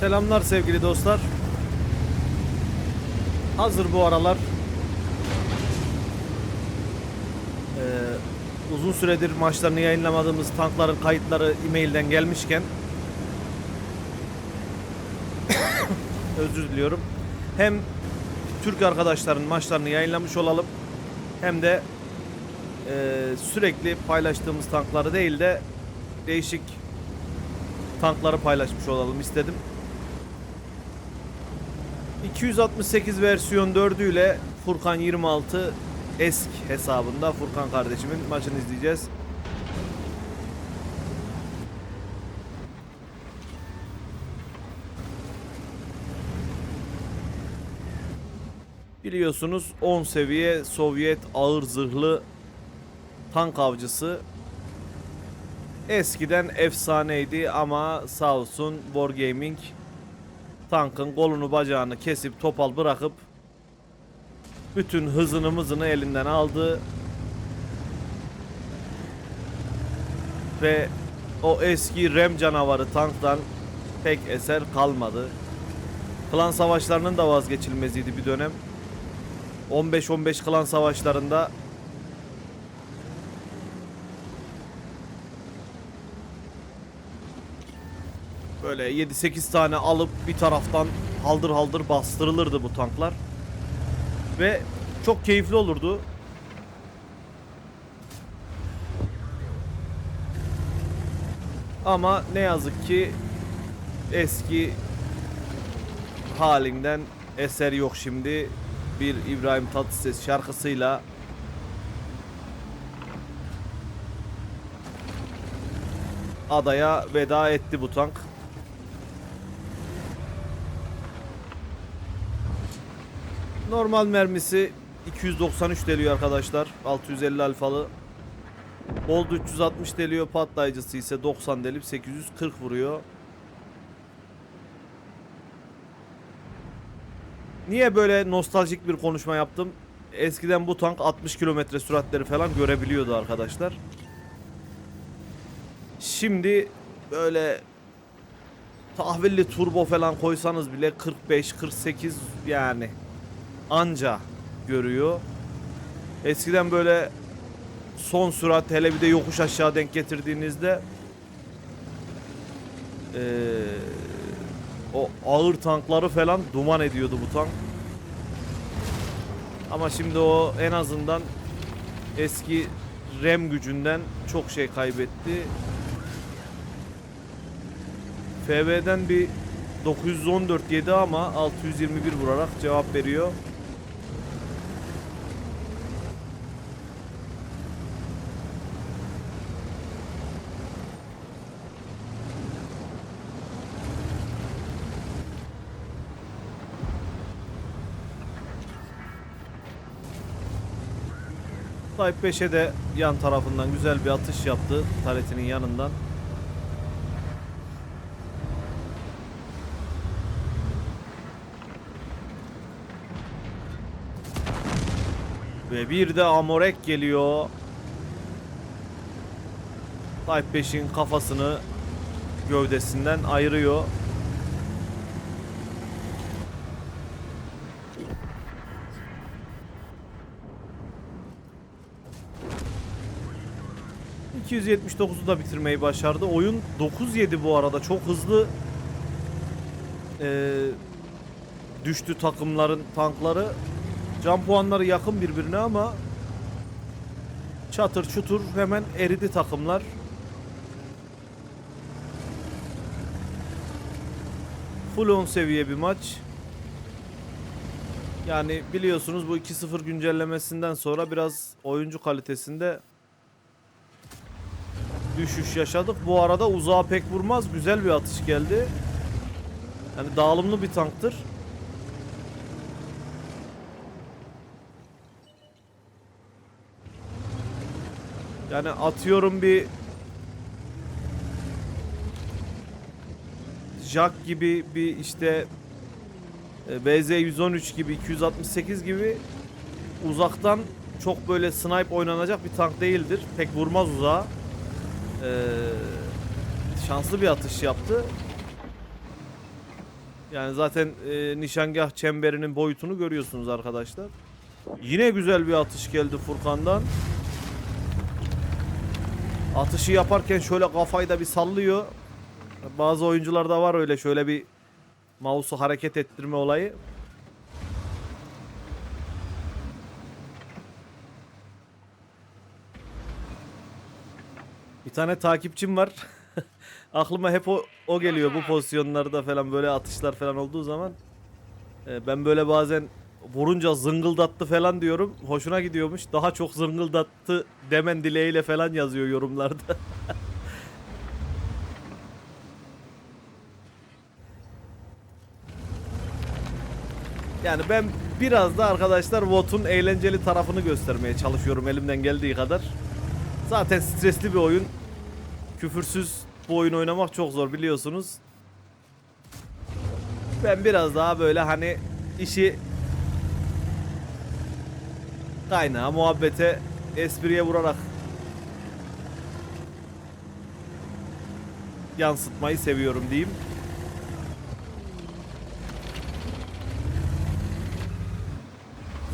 Selamlar sevgili dostlar. Hazır bu aralar eee, uzun süredir maçlarını yayınlamadığımız tankların kayıtları e-mailden gelmişken özür diliyorum. Hem Türk arkadaşların maçlarını yayınlamış olalım hem de eee, sürekli paylaştığımız tankları değil de değişik tankları paylaşmış olalım istedim. 268 versiyon 4'ü ile Furkan 26 esk hesabında Furkan kardeşimin maçını izleyeceğiz. Biliyorsunuz 10 seviye Sovyet ağır zırhlı tank avcısı Eskiden efsaneydi ama sağ olsun Wargaming tankın kolunu bacağını kesip topal bırakıp bütün hızını mızını elinden aldı. Ve o eski rem canavarı tanktan pek eser kalmadı. Klan savaşlarının da vazgeçilmeziydi bir dönem. 15-15 klan savaşlarında Böyle 7-8 tane alıp bir taraftan haldır haldır bastırılırdı bu tanklar. Ve çok keyifli olurdu. Ama ne yazık ki eski halinden eser yok şimdi. Bir İbrahim Tatlıses şarkısıyla adaya veda etti bu tank. Normal mermisi 293 deliyor arkadaşlar. 650 alfalı. Bolt 360 deliyor. Patlayıcısı ise 90 delip 840 vuruyor. Niye böyle nostaljik bir konuşma yaptım? Eskiden bu tank 60 kilometre süratleri falan görebiliyordu arkadaşlar. Şimdi böyle tahvilli turbo falan koysanız bile 45-48 yani anca görüyor. Eskiden böyle son sürat hele bir de yokuş aşağı denk getirdiğinizde eee, o ağır tankları falan duman ediyordu bu tank. Ama şimdi o en azından eski rem gücünden çok şey kaybetti. FB'den bir 914 yedi ama 621 vurarak cevap veriyor. Type 5'e de yan tarafından güzel bir atış yaptı taretinin yanından. Ve bir de Amorek geliyor. Type 5'in kafasını gövdesinden ayırıyor. ...279'u da bitirmeyi başardı. Oyun 9-7 bu arada. Çok hızlı... Ee, düştü takımların tankları. Can puanları yakın birbirine ama çatır çutur hemen eridi takımlar. Full 10 seviye bir maç. Yani biliyorsunuz bu 2-0 güncellemesinden sonra biraz oyuncu kalitesinde düşüş yaşadık. Bu arada uzağa pek vurmaz. Güzel bir atış geldi. Yani dağılımlı bir tanktır. Yani atıyorum bir Jack gibi bir işte e, BZ 113 gibi 268 gibi uzaktan çok böyle snipe oynanacak bir tank değildir. Pek vurmaz uzağa. Ee, şanslı bir atış yaptı. Yani zaten e, nişangah çemberinin boyutunu görüyorsunuz arkadaşlar. Yine güzel bir atış geldi Furkan'dan. Atışı yaparken şöyle kafayı da bir sallıyor. Bazı oyuncularda var öyle şöyle bir mouse'u hareket ettirme olayı. Tane takipçim var. Aklıma hep o, o geliyor bu pozisyonlarda falan böyle atışlar falan olduğu zaman. Ee, ben böyle bazen vurunca zıngıldattı falan diyorum. Hoşuna gidiyormuş. Daha çok zıngıldattı demen dileğiyle falan yazıyor yorumlarda. Yani ben biraz da arkadaşlar VOT'un eğlenceli tarafını göstermeye çalışıyorum elimden geldiği kadar. Zaten stresli bir oyun. Küfürsüz bu oyun oynamak çok zor biliyorsunuz. Ben biraz daha böyle hani işi kaynağa, muhabbete, espriye vurarak yansıtmayı seviyorum diyeyim.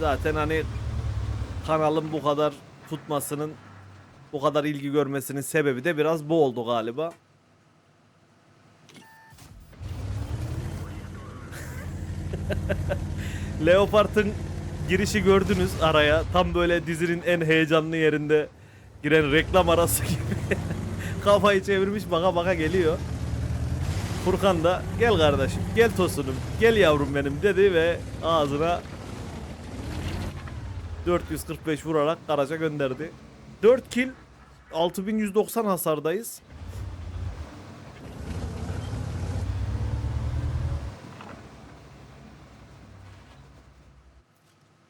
Zaten hani kanalın bu kadar tutmasının bu kadar ilgi görmesinin sebebi de biraz bu oldu galiba. Leopard'ın girişi gördünüz araya. Tam böyle dizinin en heyecanlı yerinde giren reklam arası gibi. Kafayı çevirmiş baka baka geliyor. Furkan da gel kardeşim gel tosunum gel yavrum benim dedi ve ağzına 445 vurarak Karaca gönderdi. 4 kill 6190 hasardayız.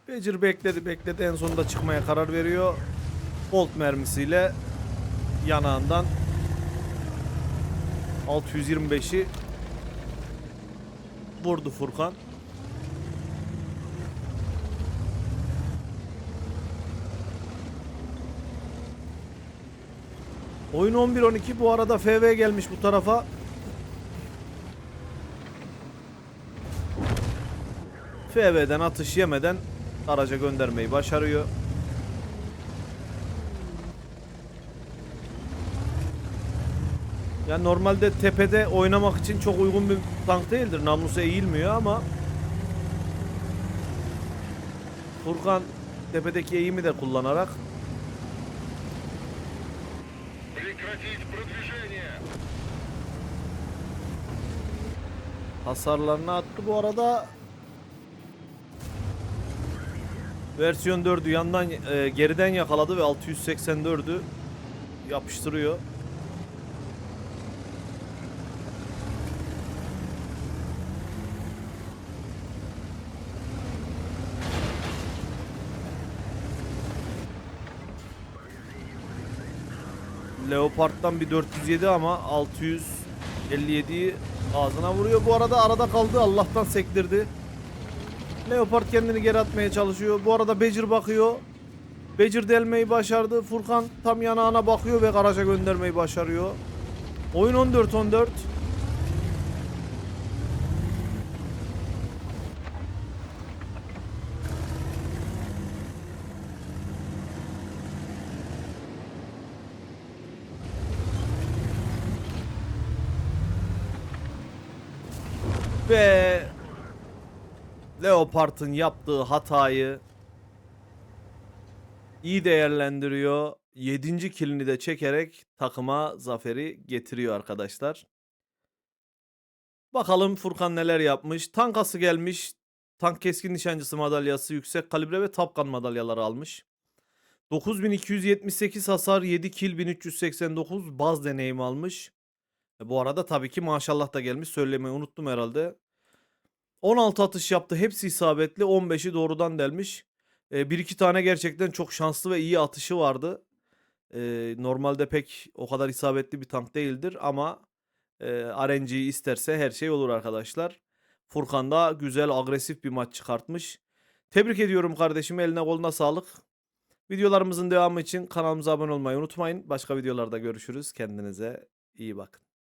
Becir bekledi bekledi en sonunda çıkmaya karar veriyor. Bolt mermisiyle yanağından 625'i vurdu Furkan. Oyun 11-12 bu arada FV gelmiş bu tarafa. FV'den atış yemeden araca göndermeyi başarıyor. Yani normalde tepede oynamak için çok uygun bir tank değildir. Namlusu eğilmiyor ama Furkan tepedeki eğimi de kullanarak Прекратить продвижение! hasarlarını attı bu arada. Versiyon 4'ü yandan e, geriden yakaladı ve 684'ü yapıştırıyor. Leopard'dan bir 407 ama 657'yi ağzına vuruyor. Bu arada arada kaldı. Allah'tan sektirdi. Leopard kendini geri atmaya çalışıyor. Bu arada Becir bakıyor. Becir delmeyi başardı. Furkan tam yanağına bakıyor ve garaja göndermeyi başarıyor. Oyun 14-14. Ve Leopard'ın yaptığı hatayı iyi değerlendiriyor. 7. kilini de çekerek takıma zaferi getiriyor arkadaşlar. Bakalım Furkan neler yapmış. Tankası gelmiş. Tank keskin nişancısı madalyası, yüksek kalibre ve tapkan madalyaları almış. 9278 hasar, 7 kill 1389 baz deneyim almış. E, Bu arada tabii ki maşallah da gelmiş. Söylemeyi unuttum herhalde. 16 atış yaptı. Hepsi isabetli. 15'i doğrudan delmiş. E, bir iki tane gerçekten çok şanslı ve iyi atışı vardı. E, normalde pek o kadar isabetli bir tank değildir ama e, RNG'yi isterse her şey olur arkadaşlar. Furkan da güzel agresif bir maç çıkartmış. Tebrik ediyorum kardeşim. Eline koluna sağlık. Videolarımızın devamı için kanalımıza abone olmayı unutmayın. Başka videolarda görüşürüz. Kendinize iyi bakın.